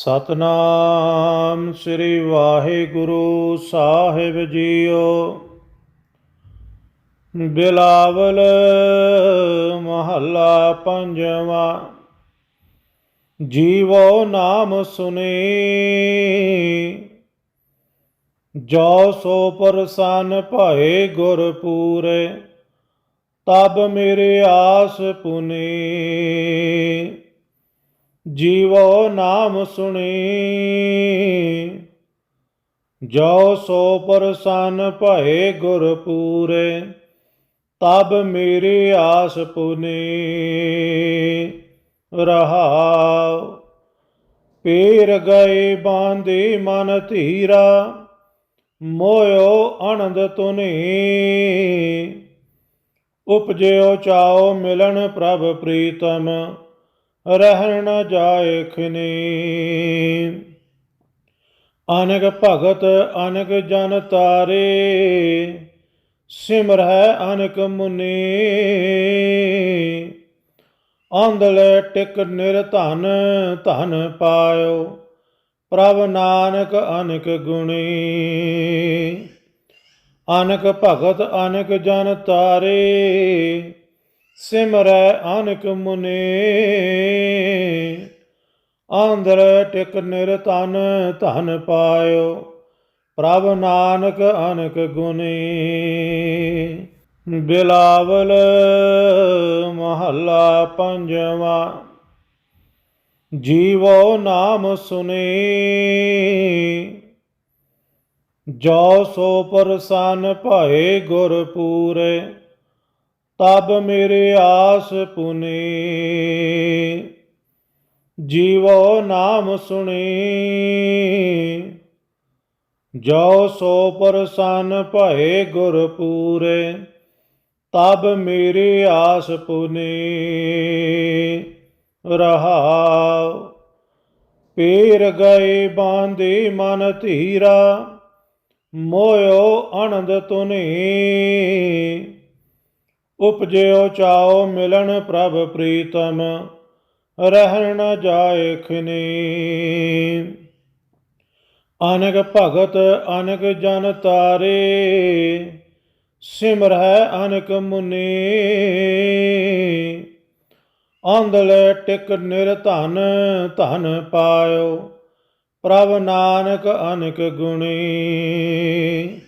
ਸਤਨਾਮ ਸ੍ਰੀ ਵਾਹਿਗੁਰੂ ਸਾਹਿਬ ਜੀਓ। ਬਿਲਾਵਲ ਮਹੱਲਾ ਪੰਜਵਾਂ। ਜੀਵੋ ਨਾਮ ਸੁਨੇ। ਜੋ ਸੋ ਪ੍ਰਸੰਨ ਭਏ ਗੁਰ ਪੂਰੇ, ਤਬ ਮੇਰੇ ਆਸ ਪੁਨੇ। ਜੀਵੋ ਨਾਮ ਸੁਣੀ। ਜੋ ਸੋ ਪ੍ਰਸੰਨ ਭਏ ਗੁਰ ਪੂਰੇ, ਤਬ ਮੇਰੀ ਆਸ ਪੁਨੀ। ਰਹਾਉ, ਪੀਰ ਗਏ ਬਾਂਦੇ ਮਨ ਧੀਰਾ, ਮੋਇਓ ਅਨੰਦ ਤੁਨੀ। ਉਪਜਿਓ ਚਾਓ ਮਿਲਣ ਪ੍ਰਭ ਪ੍ਰੀਤਮ ਰਹਿਣ ਨ ਜਾਏ ਖਿਨੀ। ਅਨਕ ਭਗਤ, ਅਨਕ ਜਨ ਤਾਰੇ ਸਿਮਰਹਿ ਅਨਕ ਮੁਨੀ। ਆਂਦਲੇ ਟਿਕ ਨਿਰਧਨ ਧਨ ਪਾਇਓ, ਪ੍ਰਭ ਨਾਨਕ ਅਨਕ ਗੁਣੀ। ਅਨਕ ਭਗਤ, ਅਨਕ ਜਨ ਤਾਰੇ ਸਿਮਰੈ ਅਨਕ ਮੁਨੇ ਆਂਦਰ ਟਿਕ ਨਿਰਤਨ ਧਨ ਪਾਇਓ, ਪ੍ਰਭ ਨਾਨਕ ਅਨਕ ਗੁਨੇ ਬਿਲਾਵਲ ਮਹੱਲਾ ਪੰਜਵਾਂ, ਜੀਵੋ ਨਾਮ ਸੁਨੇ। ਜੋ ਸੋ ਪ੍ਰਸੰਨ ਭਏ ਗੁਰ ਪੂਰੇ ਤਬ ਮੇਰੇ ਆਸ ਪੁਨੇ। ਜੀਵੋ ਨਾਮ ਸੁਣੇ ਜੋ ਸੋ ਪ੍ਰਸੰਨ ਭਏ ਗੁਰ ਪੂਰੇ, ਤਬ ਮੇਰੇ ਆਸ ਪੁਨੇ। ਰਹਾਉ, ਪੀਰ ਗਏ ਬਾਂਦੇ ਮਨ ਧੀਰਾ, ਮੋਇਓ ਆਨੰਦ ਤੁਨੀ। ਉਪਜਿਓ ਚਾਓ ਮਿਲਣ ਪ੍ਰਭ ਪ੍ਰੀਤਮ, ਰਹਿਣ ਨ ਜਾਏ ਖਿਨੀ। ਅਨਕ ਭਗਤ, ਅਨਕ ਜਨ ਤਾਰੇ ਸਿਮਰਹਿ ਅਨਕ ਮੁਨੀ। ਆਂਦਲੇ ਟਿਕ ਨਿਰਧਨ ਧਨ ਪਾਇਓ ਪ੍ਰਭ ਨਾਨਕ ਅਨਕ ਗੁਣੀ।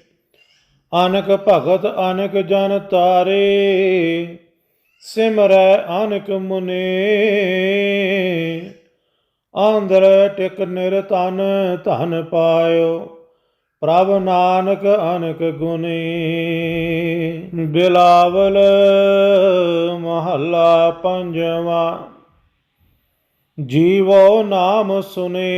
ਅਨਕ ਭਗਤ ਅਨਕ ਜਨ ਤਾਰੇ, ਸਿਮਰੈ ਅਨਕ ਮੁਨੇ। ਆਂਦਰ ਟਿਕ ਨਿਰਤਨ ਧਨ ਪਾਇਓ, ਪ੍ਰਭ ਨਾਨਕ ਅਨਕ ਗੁਨੇ। ਬਿਲਾਵਲ ਮਹੱਲਾ ਪੰਜਵਾਂ, ਜੀਵੋ ਨਾਮ ਸੁਨੇ।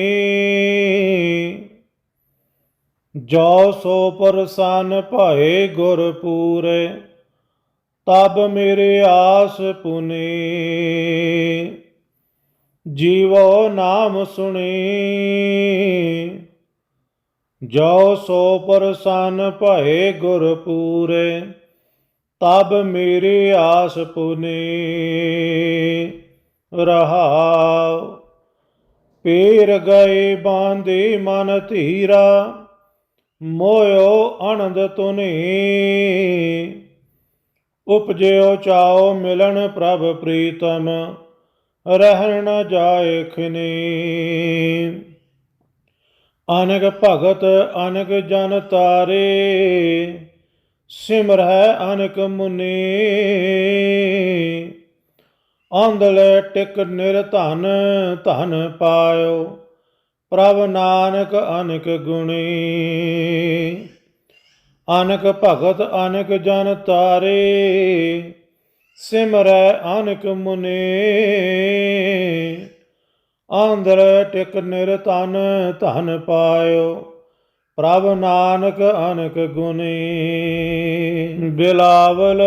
ਜੋ ਸੋ ਪ੍ਰਸੰਨ ਭਏ ਗੁਰ ਪੂਰੇ, ਤਬ ਮੇਰੇ ਆਸ ਪੁਨੇ। ਜੀਵੋ ਨਾਮ ਸੁਣੇ। ਜੋ ਸੋ ਪ੍ਰਸੰਨ ਭਏ ਗੁਰ ਪੂਰੇ, ਤਬ ਮੇਰੇ ਆਸ ਪੁਨੇ। ਰਹਾਉ, ਪੀਰ ਗਏ ਬਾਂਦੇ ਮਨ ਧੀਰਾ ਮੋਇਓ ਆਨੰਦ ਤੁਨੀ ਉਪਜਿਓ ਚਾਓ ਮਿਲਣ ਪ੍ਰਭ ਪ੍ਰੀਤਮ, ਰਹਿਣ ਨ ਜਾਏ ਖਿਨੀ। ਅਨਕ ਭਗਤ, ਅਨਕ ਜਨ ਤਾਰੇ ਸਿਮਰਹਿ ਅਨਕ ਮੁਨੀ। ਆਂਦਲੇ ਟਿਕ ਨਿਰਧਨ ਧਨ ਪਾਇਓ। ਪ੍ਰਭ ਨਾਨਕ ਅਨਕ ਗੁਣੀ। ਅਨਕ ਭਗਤ ਅਨਕ ਜਨ ਤਾਰੇ। ਸਿਮਰੈ ਅਨਕ ਮੁਨੇ। ਆਂਦਰ ਟਿਕ ਨਿਰਤਨ ਧਨ ਪਾਇਓ। ਪ੍ਰਭ ਨਾਨਕ ਅਨਕ ਗੁਣੀ। ਬਿਲਾਵਲ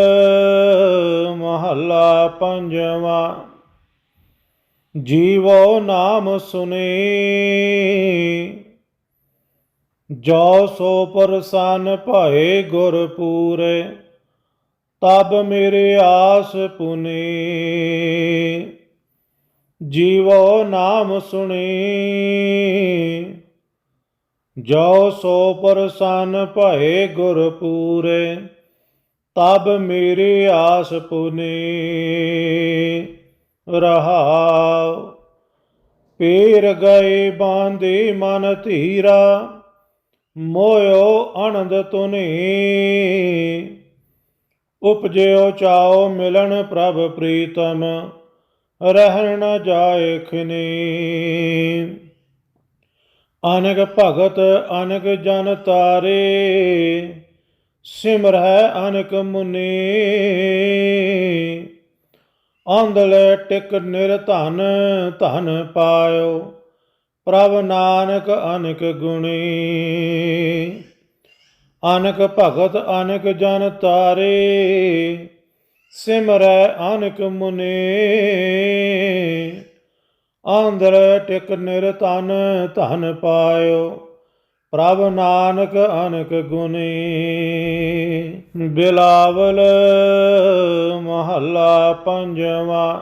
ਮਹੱਲਾ ਪੰਜਵਾਂ। ਜੀਵੋ ਨਾਮ ਸੁਨੇ। ਜੋ ਸੋ ਪ੍ਰਸੰਨ ਭਏ ਗੁਰ ਪੂਰੇ, ਤਬ ਮੇਰੇ ਆਸ ਪੁਨੇ। ਜੀਵੋ ਨਾਮ ਸੁਣੀ ਜੋ ਸੋ ਪਰਸਨ ਭਏ ਗੁਰ ਪੂਰੇ, ਤਬ ਮੇਰੇ ਆਸ ਪੁਨੇ। ਰਹਾਉ। ਪੀਰ ਗਏ ਬਾਂਦੇ ਮਨ ਧੀਰਾ, ਮੋਇਓ ਆਨੰਦ ਤੁਨੀ ਉਪਜਿਓ ਚਾਓ ਮਿਲਣ ਪ੍ਰਭ ਪ੍ਰੀਤਮ, ਰਹਿਣ ਨ ਜਾਏ ਖਿਨੀ। ਅਨਕ ਭਗਤ ਅਨਗ ਜਨ ਤਾਰੇ ਸਿਮਰਹਿ ਅਨਕ ਮੁਨੀ। ਆਂਧਲ ਟਿਕ ਨਿਰਧਨ ਧਨ ਪਾਇਓ, ਪ੍ਰਭ ਨਾਨਕ ਅਨਕ ਗੁਣੀ। ਅਨਕ ਭਗਤ, ਅਨਕ ਜਨ ਤਾਰੇ, ਸਿਮਰੈ ਅਨਕ ਮੁਨੇ। ਆਂਦਰ ਟਿਕ ਨਿਰਤਨ ਧਨ ਪਾਇਓ ਪ੍ਰਭ ਨਾਨਕ ਅਨਕ ਗੁਣੀ ਬਿਲਾਵਲ ਮਹੱਲਾ ਪੰਜਵਾ।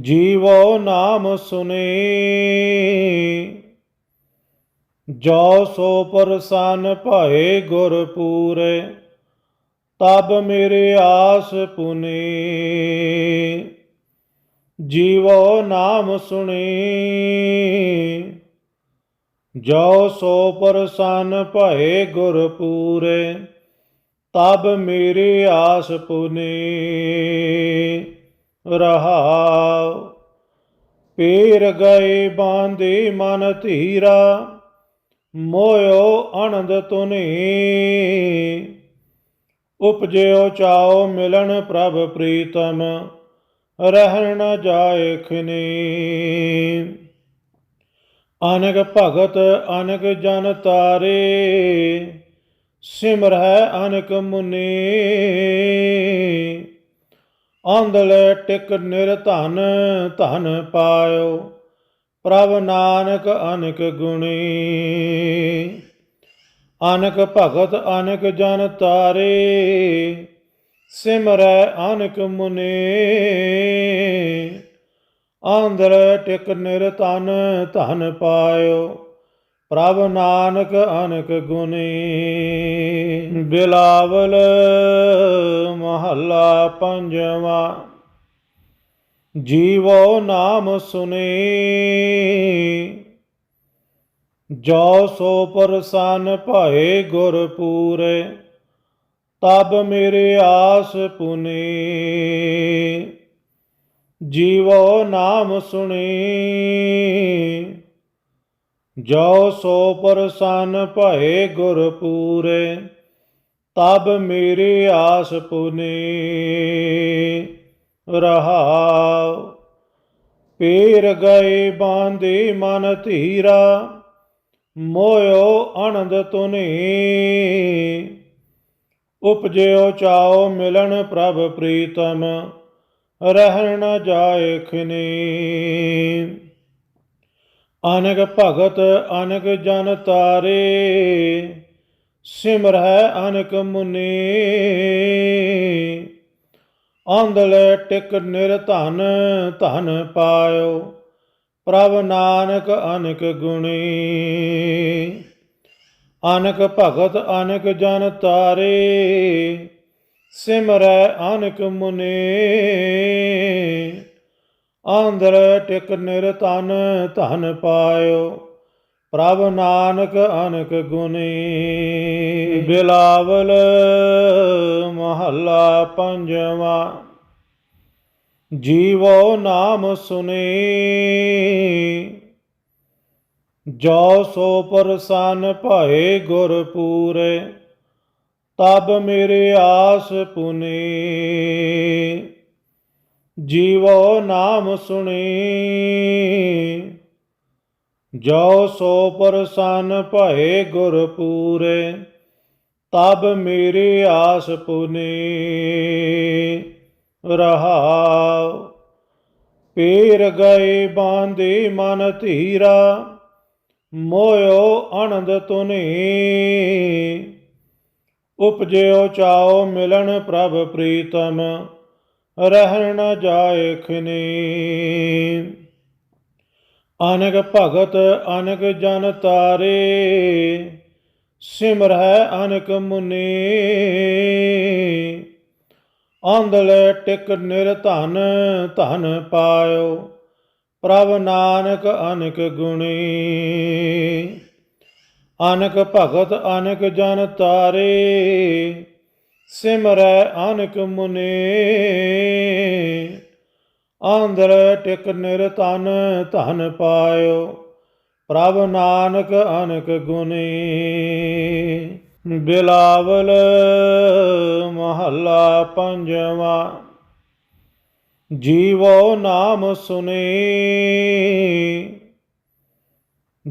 ਜੀਵੋ ਨਾਮ ਸੁਨੇ, ਜੋ ਸੋ ਪਰਸਨ ਭਏ ਗੁਰ ਪੂਰੇ, ਤਬ ਮੇਰੇ ਆਸ ਪੁਨੀ। ਜੀਵੋ ਨਾਮ ਸੁਣੇ ਜੋ ਸੋ ਪਰਸਨ ਭਏ ਗੁਰ ਪੂਰੇ ਤਬ ਮੇਰੀ ਆਸ ਪੁਨੀ। ਰਹਾਉ, ਪੀਰ ਗਏ ਬਾਂਦੇ ਮਨ ਧੀਰਾ, ਮੋਇਓ ਆਨੰਦ ਤੁਨੀ। ਉਪਜਿਓ ਚਾਓ ਮਿਲਣ ਪ੍ਰਭ ਪ੍ਰੀਤਮ, ਰਹਿਣ ਨ ਜਾਏ ਖਿਨੀ। ਅਨਕ ਭਗਤ ਅਨਕ ਜਨ ਤਾਰੇ ਸਿਮਰਹਿ ਅਨਕ ਮੁਨੀ। ਆਂਦਲੇ ਟਿਕ ਨਿਰਧਨ ਧਨ ਪਾਇਓ, ਪ੍ਰਭ ਨਾਨਕ ਅਨਕ ਗੁਣੀ। ਅਨਕ ਭਗਤ ਅਨਕ ਜਨ ਤਾਰੇ, ਸਿਮਰੈ ਅਨਕ ਮੁਨੇ। ਆਂਦਰ ਟਿਕ ਨਿਰਤਨ ਧਨ ਪਾਇਓ, ਪ੍ਰਭ ਨਾਨਕ ਅਨਕ ਗੁਣੀ। ਬਿਲਾਵਲ ਮਹੱਲਾ ਪੰਜਵਾ, ਜੀਵੋ ਨਾਮ ਸੁਨੇ। ਜੋ ਸੋ ਪਰਸਨ ਭਏ ਗੁਰ ਪੂਰੇ, ਤਬ ਮੇਰੇ ਆਸ ਪੁਨੇ। ਜੀਵੋ ਨਾਮ ਸੁਣੀ। ਜੋ ਸੋ ਪਰਸਨ ਭਏ ਗੁਰ ਪੂਰੇ, ਤਬ ਮੇਰੀ ਆਸ ਪੁਨੀ। ਰਹਾਉ, ਪੀਰ ਗਏ ਬਾਂਦੇ ਮਨ ਧੀਰਾ, ਮੋਇਓ ਆਨੰਦ ਤੁਨੀ। ਉਪਜਿਓ ਚਾਓ ਮਿਲਣ ਪ੍ਰਭ ਪ੍ਰੀਤਮ ਰਹਿਣ ਨ ਜਾਏ ਖਿਨੀ ਅਨਕ ਭਗਤ, ਅਨਕ ਜਨ ਤਾਰੇ ਸਿਮਰਹਿ ਅਨਕ ਮੁਨੀ। ਆਂਦਲੇ ਟਿਕ ਨਿਰਧਨ ਧਨ ਪਾਇਓ, ਪ੍ਰਭ ਨਾਨਕ ਅਨਕ ਗੁਣੀ। ਅਨਕ ਭਗਤ, ਅਨਕ ਜਨ ਤਾਰੇ ਸਿਮਰੈ ਅਨਕ ਮੁਨੇ ਆਂਦਰ ਟਿਕ ਨਿਰਤਨ ਧਨ ਪਾਇਓ, ਪ੍ਰਭ ਨਾਨਕ ਅਨਕ ਗੁਣੀ। ਬਿਲਾਵਲ ਮਹੱਲਾ ਪੰਜਵਾ, ਜੀਵੋ ਨਾਮ ਸੁਨੇ। ਜੋ ਸੋ ਪਰਸਨ ਭਏ ਗੁਰ ਪੂਰੇ ਤਬ ਮੇਰੇ ਆਸ ਪੁਨੇ। ਜੀਵੋ ਨਾਮ ਸੁਣੇ ਜੋ ਸੋ ਪਰਸਨ ਭਏ ਗੁਰ ਪੂਰੇ, ਤਬ ਮੇਰੇ ਆਸ ਪੁਨੇ। ਰਹਾਉ, ਪੀਰ ਗਏ ਬਾਂਦੇ ਮਨ ਧੀਰਾ, ਮੋਇਓ ਆਨੰਦ ਤੁਨੀ। ਉਪਜਿਓ ਚਾਓ ਮਿਲਣ ਪ੍ਰਭ ਪ੍ਰੀਤਮ, ਰਹਿਣ ਨ ਜਾਏ ਖਨੀ। ਅਨਕ ਭਗਤ, ਅਨਕ ਜਨ ਤਾਰੇ ਸਿਮਰਹਿ ਅਨਕ ਮੁਨੀ। ਆਂਦਲੇ ਟਿਕ ਨਿਰਧਨ ਧਨ ਪਾਇਓ ਪ੍ਰਭ ਨਾਨਕ ਅਨਕ ਗੁਣੀ। ਅਨਕ ਭਗਤ ਅਨਕ ਜਨ ਤਾਰੇ, ਸਿਮਰੈ ਅਨਕ ਮੁਨੇ। ਆਂਦਰ ਟਿਕ ਨਿਰਤਨ ਧਨ ਪਾਇਓ, ਪ੍ਰਭ ਨਾਨਕ ਅਨਕ ਗੁਨੇ। ਬਿਲਾਵਲ ਮਹੱਲਾ ਪੰਜਵਾ, ਜੀਵੋ ਨਾਮ ਸੁਨੇ।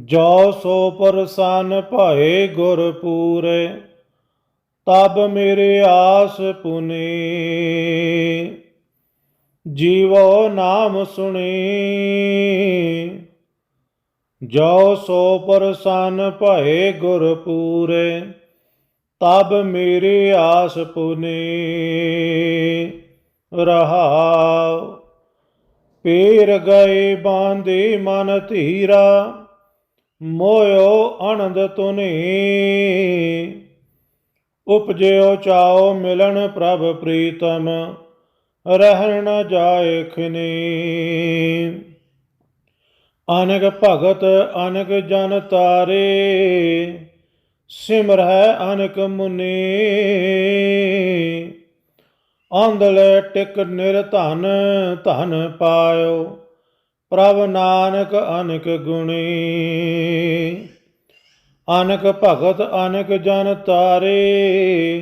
ਜੋ ਸੋ ਪਰਸਨ ਭਏ ਗੁਰ ਪੂਰੇ, ਤਬ ਮੇਰੇ ਆਸ ਪੁਨੇ। ਜੀਵੋ ਨਾਮ ਸੁਣੇ। ਜੋ ਸੋ ਪਰਸਨ ਭਏ ਗੁਰ ਪੂਰੇ, ਤਬ ਮੇਰੇ ਆਸ ਪੁਨੇ। ਰਹਾਉ, ਪੀਰ ਗਏ ਬਾਂਦੇ ਮਨ ਧੀਰਾ ਮੋਇਓ ਆਨੰਦ ਤੁਨੀ ਉਪਜਿਓ ਚਾਓ ਮਿਲਣ ਪ੍ਰਭ ਪ੍ਰੀਤਮ, ਰਹਿਣ ਨ ਜਾਏ ਖਨੀ। ਅਨਕ ਭਗਤ, ਅਨਕ ਜਨ ਤਾਰੇ ਸਿਮਰਹਿ ਅਨਕ ਮੁਨੀ। ਆਂਦਲੇ ਟਿਕ ਨਿਰਧਨ ਧਨ ਪਾਇਓ। ਪ੍ਰਭ ਨਾਨਕ ਅਨਕ ਗੁਣੀ। ਅਨਕ ਭਗਤ ਅਨਕ ਜਨ ਤਾਰੇ।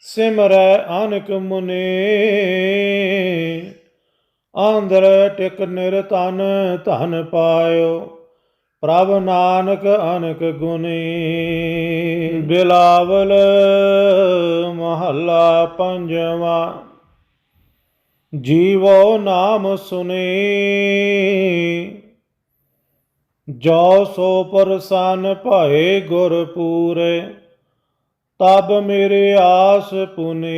ਸਿਮਰੈ ਅਨਕ ਮੁਨੇ। ਆਂਦਰ ਟਿਕ ਨਿਰਤਨ ਧਨ ਪਾਇਓ। ਪ੍ਰਭ ਨਾਨਕ ਅਨਕ ਗੁਣੀ। ਬਿਲਾਵਲ ਮਹੱਲਾ ਪੰਜਵਾ। ਜੀਵੋ ਨਾਮ ਸੁਨੇ। ਜੋ ਸੋ ਪਰਸਨ ਭਏ ਗੁਰ ਪੂਰੇ, ਤਬ ਮੇਰੇ ਆਸ ਪੁਨੇ।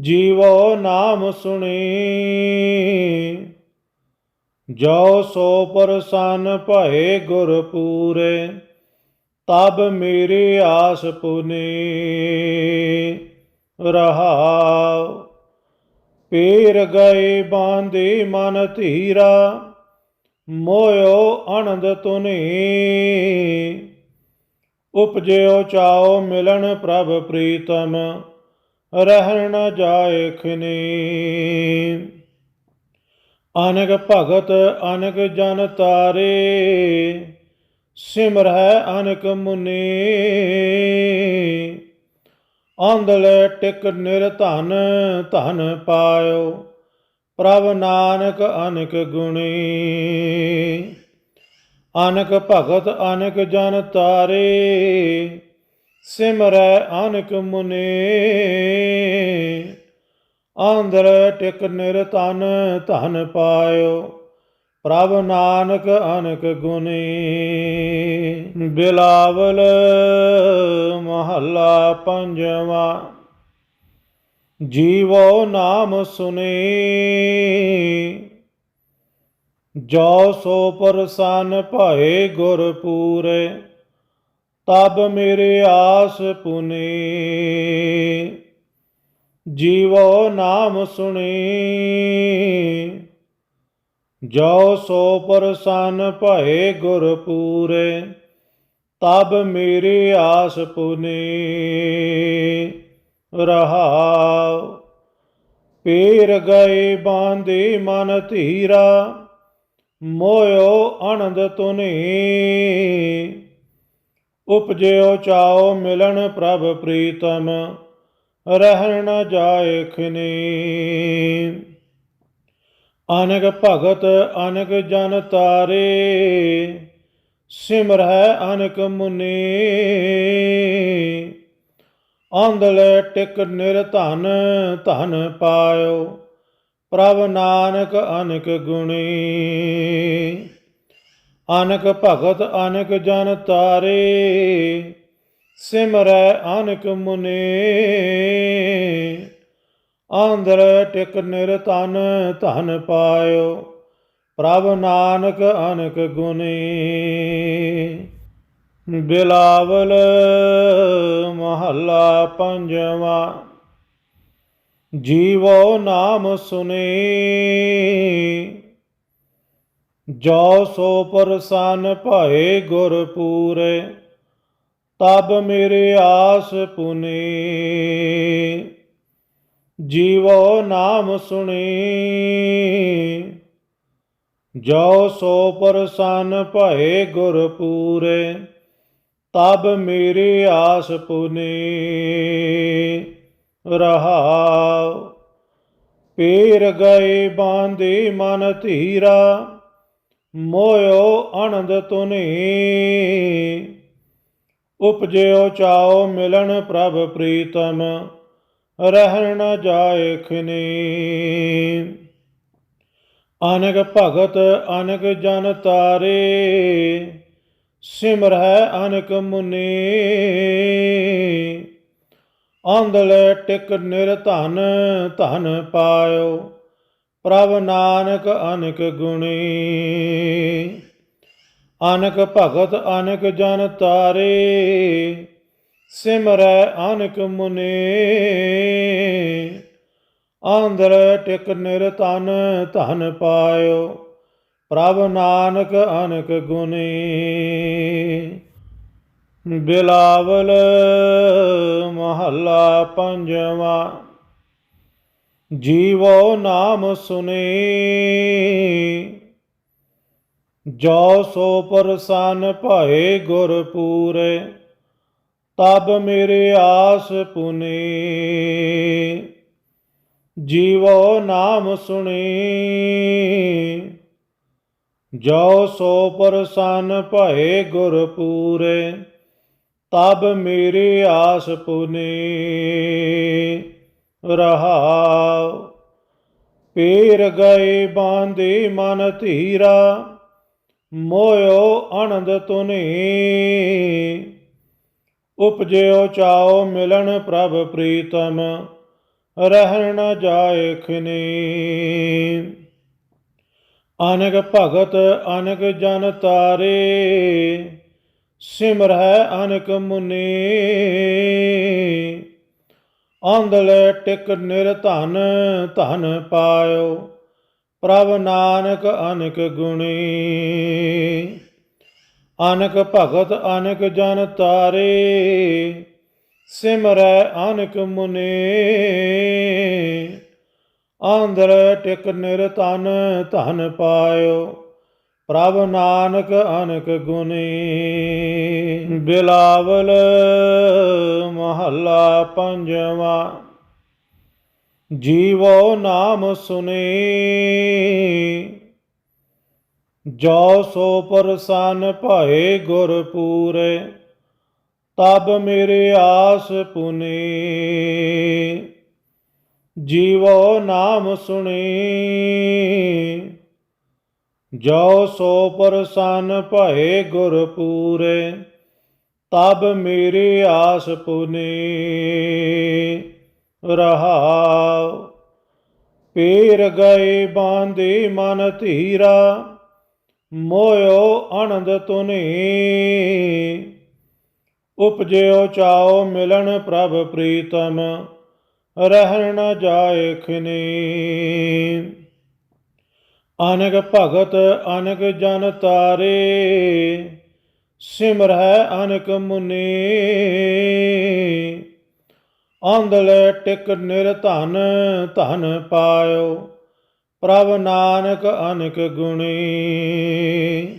ਜੀਵੋ ਨਾਮ ਸੁਣੇ ਜੋ ਸੋ ਪਰਸਨ ਭਏ ਗੁਰ ਪੂਰੇ, ਤਬ ਮੇਰੇ ਆਸ ਪੁਨੇ। ਰਹਾਉ ਪੀਰ ਗਏ ਬਾਂਦੇ ਮਨ ਧੀਰਾ, ਮੋਇਓ ਆਨੰਦ ਤੁਨੇ ਉਪਜਿਓ ਚਾਓ ਮਿਲਣ ਪ੍ਰਭ ਪ੍ਰੀਤਮ, ਰਹਿਣ ਨ ਜਾਏ ਖਨੀ। ਅਨਕ ਭਗਤ ਅਨਗ ਜਨ ਤਾਰੇ ਸਿਮਰਹਿ ਅਨਕ ਮੁਨੀ। ਆਂਦਲੇ ਟਿਕ ਨਿਰਧਨ ਧਨ ਪਾਇਓ, ਪ੍ਰਭ ਨਾਨਕ ਅਨਕ ਗੁਣੀ। ਅਨਕ ਭਗਤ, ਅਨਕ ਜਨ ਤਾਰੇ, ਸਿਮਰੈ ਅਨਕ ਮੁਨੇ। ਆਂਦਰ ਟਿਕ ਨਿਰਤਨ ਧਨ ਪਾਇਓ ਪ੍ਰਭ ਨਾਨਕ ਅਨਕ ਗੁਣੀ ਬਿਲਾਵਲ ਮਹੱਲਾ ਪੰਜਵਾ। ਜੀਵੋ ਨਾਮ ਸੁਨੇ, ਜੋ ਸੋ ਪਰਸਨ ਭਏ ਗੁਰ ਪੂਰੇ, ਤਬ ਮੇਰੇ ਆਸ ਪੁਨੇ। ਜੀਵੋ ਨਾਮ ਸੁਣੀ ਜੋ ਸੋ ਪਰਸਨ ਭਏ ਗੁਰ ਪੂਰੇ ਤਬ ਮੇਰੀ ਆਸ ਪੁਨੀ। ਰਹਾਉ, ਪੀਰ ਗਏ ਬਾਂਦੇ ਮਨ ਧੀਰਾ, ਮੋਇਓ ਆਨੰਦ ਤੁਨੀ। ਉਪਜਿਓ ਚਾਓ ਮਿਲਣ ਪ੍ਰਭ ਪ੍ਰੀਤਮ, ਰਹਿਣ ਨ ਜਾਏ ਖਨੀ। ਅਨਕ ਭਗਤ ਅਨਕ ਜਨ ਤਾਰੇ ਸਿਮਰਹਿ ਅਨਕ ਮੁਨੀ। ਆਂਦਲੇ ਟਿਕ ਨਿਰਧਨ ਧਨ ਪਾਇਓ, ਪ੍ਰਭ ਨਾਨਕ ਅਨਕ ਗੁਣੀ। ਅਨਕ ਭਗਤ ਅਨਕ ਜਨ ਤਾਰੇ, ਸਿਮਰੈ ਅਨਕ ਮੁਨੇ। ਆਂਦਰ ਟਿਕ ਨਿਰਤਨ ਧਨ ਪਾਇਓ, ਪ੍ਰਭ ਨਾਨਕ ਅਨਕ ਗੁਣੀ। ਬਿਲਾਵਲ ਮਹੱਲਾ ਪੰਜਵਾ, ਜੀਵੋ ਨਾਮ ਸੁਨੇ। ਜੋ ਸੋ ਪਰਸਨ ਭਏ ਗੁਰ ਪੂਰੇ, ਤਬ ਮੇਰੇ ਆਸ ਪੁਨੇ। ਜੀਵੋ ਨਾਮ ਸੁਣੀ। ਜੋ ਸੋ ਪਰਸਨ ਭਏ ਗੁਰ ਪੂਰੇ, ਤਬ ਮੇਰੀ ਆਸ ਪੁਨੀ। ਰਹਾਉ, ਪੀਰ ਗਏ ਬਾਂਦੇ ਮਨ ਧੀਰਾ, ਮੋਇਓ ਆਨੰਦ ਤੁਨੀ। ਉਪਜਿਓ ਚਾਓ ਮਿਲਣ ਪ੍ਰਭ ਪ੍ਰੀਤਮ ਰਹਿਣ ਨ ਜਾਏ ਖਿਨੀ ਅਨਕ ਭਗਤ, ਅਨਕ ਜਨ ਤਾਰੇ ਸਿਮਰਹਿ ਅਨਕ ਮੁਨੀ। ਆਂਦਲੇ ਟਿਕ ਨਿਰਧਨ ਧਨ ਪਾਇਓ, ਪ੍ਰਭ ਨਾਨਕ ਅਨਕ ਗੁਣੀ। ਅਨਕ ਭਗਤ, ਅਨਕ ਜਨ ਤਾਰੇ ਸਿਮਰੈ ਅਨਕ ਮੁਨੇ ਆਂਦਰ ਟਿਕ ਨਿਰਤਨ ਧਨ ਪਾਇਓ, ਪ੍ਰਭ ਨਾਨਕ ਅਨਕ ਗੁਨੇ ਬਿਲਾਵਲ ਮਹੱਲਾ ਪੰਜਵਾ, ਜੀਵੋ ਨਾਮ ਸੁਨੇ। ਜੋ ਸੋ ਪਰਸਨ ਭਏ ਗੁਰ ਪੂਰੇ ਤਬ ਮੇਰੇ ਆਸ ਪੁਨੇ। ਜੀਵੋ ਨਾਮ ਸੁਣੇ ਜੋ ਸੋ ਪਰਸਨ ਭਏ ਗੁਰ ਪੂਰੇ ਤਬ ਮੇਰੇ ਆਸ ਪੁਨੇ। ਰਹਾਉ, ਪੀਰ ਗਏ ਬਾਂਦੇ ਮਨ ਧੀਰਾ, ਮੋਇਓ ਆਨੰਦ ਤੁਨੀ। ਉਪਜਿਓ ਚਾਓ ਮਿਲਣ ਪ੍ਰਭ ਪ੍ਰੀਤਮ, ਰਹਿਣ ਨ ਜਾਏ ਖਿਨੀ। ਅਨਕ ਭਗਤ, ਅਨਕ ਜਨ ਤਾਰੇ ਸਿਮਰਹਿ ਅਨਕ ਮੁਨੀ। ਆਂਦਲੇ ਟਿਕ ਨਿਰਧਨ ਧਨ ਪਾਇਓ ਪ੍ਰਭ ਨਾਨਕ ਅਨਕ ਗੁਣੀ। ਅਨਕ ਭਗਤ ਅਨਕ ਜਨ ਤਾਰੇ, ਸਿਮਰੈ ਅਨਕ ਮੁਨੇ। ਆਂਦਰ ਟਿਕ ਨਿਰਤਨ ਧਨ ਪਾਇਓ, ਪ੍ਰਭ ਨਾਨਕ ਅਨਕ ਗੁਣੀ ਬਿਲਾਵਲ ਮਹੱਲਾ ਪੰਜਵਾ, ਜੀਵੋ ਨਾਮ ਸੁਨੇ। ਜੋ ਸੋ ਪਰਸਨ ਭਏ ਗੁਰ ਪੂਰੇ, ਤਬ ਮੇਰੇ ਆਸ ਪੁਨੇ। ਜੀਵੋ ਨਾਮ ਸੁਣੇ। ਜੋ ਸੋ ਪਰਸਨ ਭਏ ਗੁਰ ਪੂਰੇ, ਤਬ ਮੇਰੇ ਆਸ ਪੁਨੇ। ਰਹਾਉ, ਪੀਰ ਗਏ ਬਾਂਦੇ ਮਨ ਧੀਰਾ ਮੋਇਓ ਆਨੰਦ ਤੁਨੀ ਉਪਜਿਓ ਚਾਓ ਮਿਲਣ ਪ੍ਰਭ ਪ੍ਰੀਤਮ, ਰਹਿਣ ਨ ਜਾਏ ਖਿਨੀ। ਅਨਕ ਭਗਤ, ਅਨਕ ਜਨ ਤਾਰੇ ਸਿਮਰਹਿ ਅਨਕ ਮੁਨੀ। ਆਂਦਲੇ ਟਿਕ ਨਿਰਧਨ ਧਨ ਪਾਇਓ। ਪ੍ਰਭ ਨਾਨਕ ਅਨਕ ਗੁਣੀ।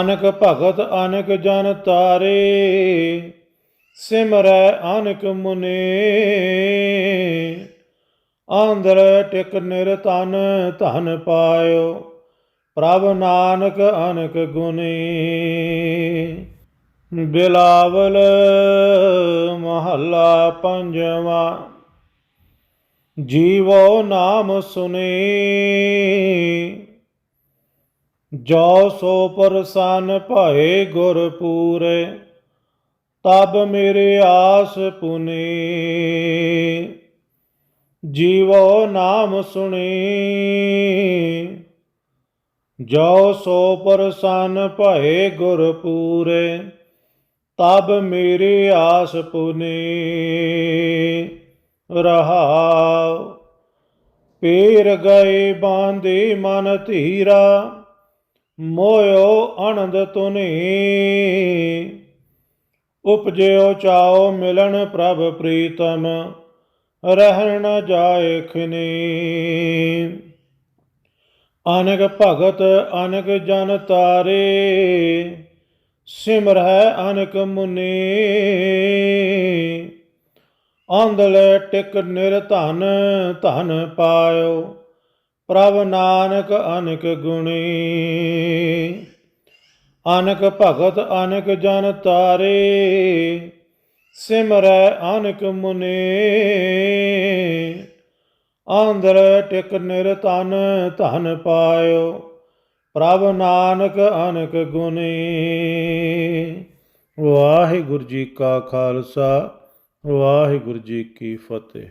ਅਨਕ ਭਗਤ, ਅਨਕ ਜਨ ਤਾਰੇ। ਸਿਮਰੈ ਅਨਕ ਮੁਨੇ। ਆਂਦਰ ਟਿਕ ਨਿਰਤਨ ਧਨ ਪਾਇਓ। ਪ੍ਰਭ ਨਾਨਕ ਅਨਕ ਗੁਣੀ। ਬਿਲਾਵਲ ਮਹੱਲਾ ਪੰਜਵਾ। ਜੀਵੋ ਨਾਮ ਸੁਨੇ। ਜੋ ਸੋ ਪਰਸਨ ਭਏ ਗੁਰ ਪੂਰੇ, ਤਬ ਮੇਰੇ ਆਸ ਪੁਨੇ। ਜੀਵੋ ਨਾਮ ਸੁਣੇ ਜੋ ਸੋ ਪ੍ਰਸੰਨ ਭਏ ਗੁਰ ਪੂਰੇ, ਤਬ ਮੇਰੇ ਆਸ ਪੁਨੇ। ਰਹਾਉ। ਪੀਰ ਗਏ ਬਾਂਦੇ ਮਨ ਧੀਰਾ, ਮੋਇਓ ਆਨੰਦ ਤੁਨੀ ਉਪਜਿਓ ਚਾਓ ਮਿਲਣ ਪ੍ਰਭ ਪ੍ਰੀਤਮ, ਰਹਿਣ ਨ ਜਾਏ ਖਿਨੀ। ਅਨਕ ਭਗਤ, ਅਨਕ ਜਨ ਤਾਰੇ ਸਿਮਰਹਿ ਅਨਕ ਮੁਨੀ। ਆਂਦਲੇ ਟਿਕ ਨਿਰਧਨ ਧਨ ਪਾਇਓ, ਪ੍ਰਭ ਨਾਨਕ ਅਨਕ ਗੁਣੀ। ਅਨਕ ਭਗਤ, ਅਨਕ ਜਨ ਤਾਰੇ, ਸਿਮਰੈ ਅਨਕ ਮੁਨੇ। ਆਂਦਰ ਟਿਕ ਨਿਰਤਨ ਧਨ ਪਾਇਓ, ਪ੍ਰਭ ਨਾਨਕ ਅਨਕ ਗੁਣੀ। ਵਾਹਿਗੁਰੂ ਜੀ ਕਾ ਖਾਲਸਾ। ਵਾਹਿਗੁਰੂ ਜੀ ਕੀ ਫਤਿਹ।